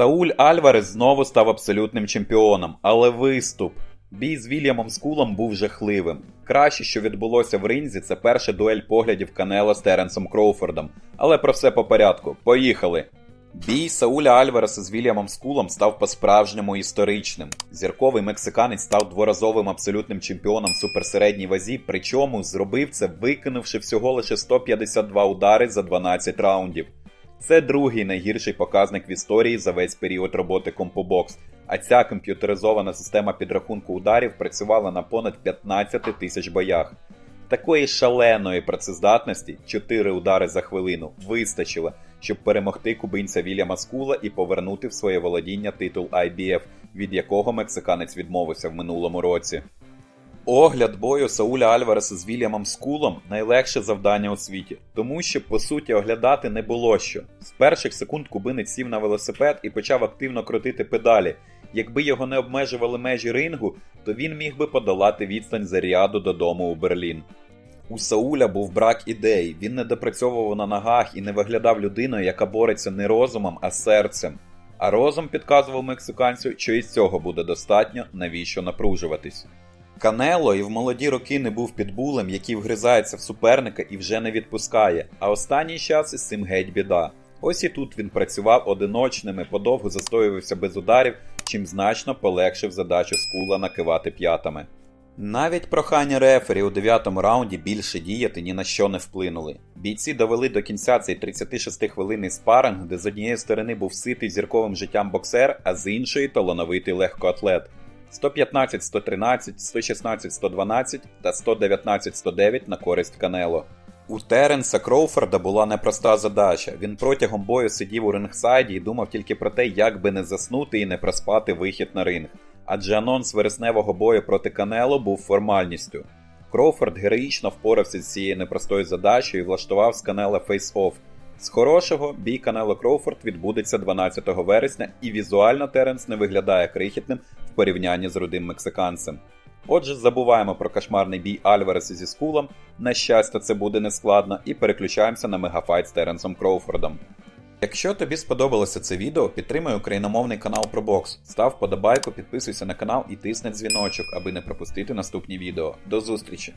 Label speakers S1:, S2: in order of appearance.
S1: Сауль Альварес знову став абсолютним чемпіоном, але виступ. Бій з Вільямом Скулом був жахливим. Краще, що відбулося в ринзі, це перша дуель поглядів Канела з Теренсом Кроуфордом. Але про все по порядку. Поїхали! Бій Сауля Альвареса з Вільямом Скулом став по-справжньому історичним. Зірковий мексиканець став дворазовим абсолютним чемпіоном суперсередній вазі, причому зробив це, викинувши всього лише 152 удари за 12 раундів. Це другий найгірший показник в історії за весь період роботи Компобокс, а ця комп'ютеризована система підрахунку ударів працювала на понад 15 тисяч боях. Такої шаленої працездатності 4 удари за хвилину вистачило, щоб перемогти кубинця Вільяма Скула і повернути в своє володіння титул IBF, від якого мексиканець відмовився в минулому році. Огляд бою Сауля Альвареса з Вільямом Скулом найлегше завдання у світі, тому що по суті оглядати не було що. З перших секунд кубинець сів на велосипед і почав активно крутити педалі. Якби його не обмежували межі рингу, то він міг би подолати відстань з Ріаду додому у Берлін. У Сауля був брак ідей, він не допрацьовував на ногах і не виглядав людиною, яка бореться не розумом, а серцем. А розум підказував мексиканцю, що і цього буде достатньо, навіщо напружуватись. Канело і в молоді роки не був підбулем, який вгризається в суперника і вже не відпускає, а останній час із цим геть біда. Ось і тут він працював одиночними, подовго застоювався без ударів, чим значно полегшив задачу скула накивати п'ятами. Навіть прохання рефері у дев'ятому раунді більше діяти ні на що не вплинули. Бійці довели до кінця цей 36-хвилинний спаринг, де з однієї сторони був ситий зірковим життям боксер, а з іншої талановитий легкоатлет. 115-113, 116-112 та 119-109 на користь Канело. У Теренса Кроуфорда була непроста задача. Він протягом бою сидів у рингсайді і думав тільки про те, як би не заснути і не проспати вихід на ринг. Адже анонс вересневого бою проти Канело був формальністю. Кроуфорд героїчно впорався з цією непростою задачею і влаштував з Канела фейс-офф. З хорошого бій Канело Кроуфорд відбудеться 12 вересня, і візуально Теренс не виглядає крихітним порівнянні з рудим мексиканцем. Отже, забуваємо про кошмарний бій Альвареса зі скулом. На щастя, це буде нескладно, і переключаємося на мегафайт з Теренсом Кроуфордом. Якщо тобі сподобалося це відео, підтримай україномовний канал про бокс. Став подобайку, підписуйся на канал і тисни дзвіночок, аби не пропустити наступні відео. До зустрічі!